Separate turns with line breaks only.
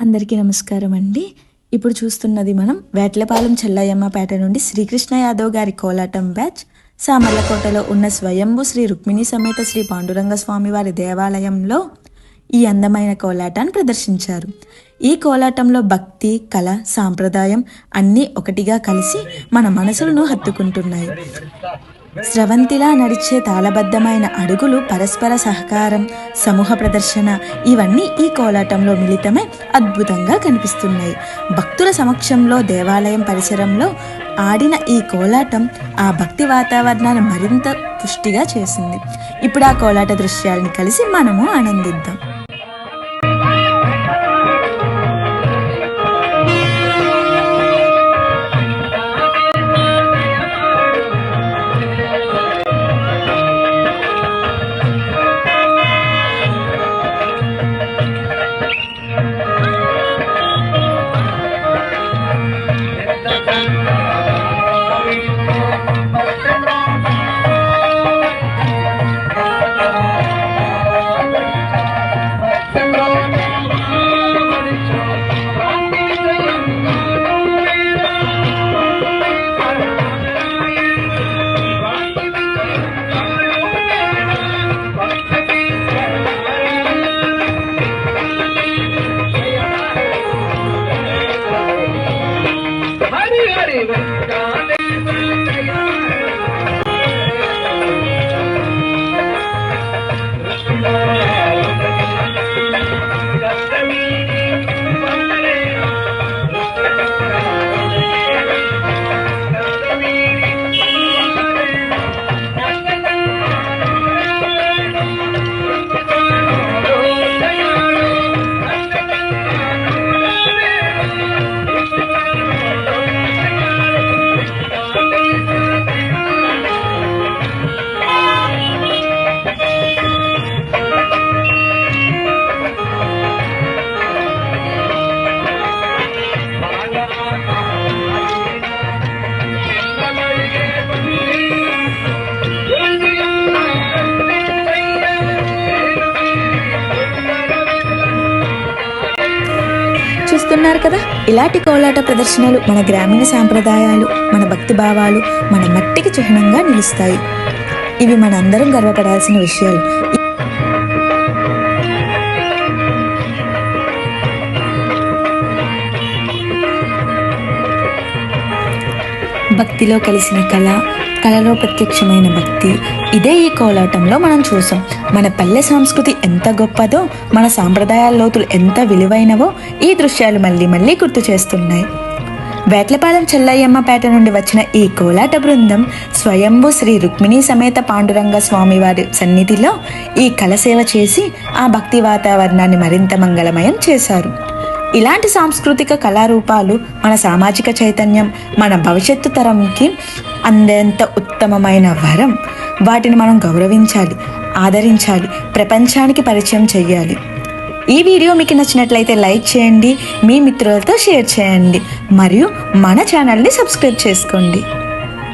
అందరికీ నమస్కారం అండి. ఇప్పుడు చూస్తున్నది మనం వేట్లపాలెం చెల్లయ్యమ్మపేట నుండి శ్రీకృష్ణ యాదవ్ గారి కోలాటం బ్యాచ్. సామర్లకోటలో ఉన్న స్వయంభు శ్రీ రుక్మిణి సమేత శ్రీ పాండురంగ స్వామి వారి దేవాలయంలో ఈ అందమైన కోలాటాన్ని ప్రదర్శించారు. ఈ కోలాటంలో భక్తి కళ సాంప్రదాయం అన్నీ ఒకటిగా కలిసి మన మనసులను హత్తుకుంటున్నాయి. స్రవంతిలా నడిచే తాళబద్ధమైన అడుగులు పరస్పర సహకారం సమూహ ప్రదర్శన ఇవన్నీ ఈ కోలాటంలో మిళితమై అద్భుతంగా కనిపిస్తున్నాయి. భక్తుల సమక్షంలో దేవాలయం పరిసరంలో ఆడిన ఈ కోలాటం ఆ భక్తి వాతావరణాన్ని మరింత పుష్టిగా చేసింది. ఇప్పుడు ఆ కోలాట దృశ్యాలను కలిసి మనము ఆనందిద్దాం. చూస్తున్నారు కదా? ఇలాంటి కోలాట ప్రదర్శనలు మన గ్రామీణ సాంప్రదాయాలు మన భక్తి భావాలు మన మట్టికి చిహ్నంగా నిలుస్తాయి. ఇవి మనందరం గర్వపడాల్సిన విషయాలు. భక్తిలో కలిసిన కళ కళలో ప్రత్యక్షమైన భక్తి. ఇదే ఈ కోలాటంలో మనం చూసాం. మన పల్లె సంస్కృతి ఎంత గొప్పదో మన సాంప్రదాయాల లోతులు ఎంత విలువైనవో ఈ దృశ్యాలు మళ్ళీ మళ్ళీ గుర్తు చేస్తున్నాయి. వేట్లపాలెం చెల్లయ్యమ్మపేట నుండి వచ్చిన ఈ కోలాట బృందం స్వయంభు శ్రీ రుక్మిణీ సమేత పాండురంగ స్వామివారి సన్నిధిలో ఈ కళసేవ చేసి ఆ భక్తి వాతావరణాన్ని మరింత మంగళమయం చేశారు. ఇలాంటి సాంస్కృతిక కళారూపాలు మన సామాజిక చైతన్యం మన భవిష్యత్తు తరంకి అందేంత ఉత్తమమైన వరం. వాటిని మనం గౌరవించాలి ఆదరించాలి ప్రపంచానికి పరిచయం చెయ్యాలి. ఈ వీడియో మీకు నచ్చినట్లయితే లైక్ చేయండి మీ మిత్రులతో షేర్ చేయండి మరియు మన ఛానల్ని సబ్స్క్రైబ్ చేసుకోండి.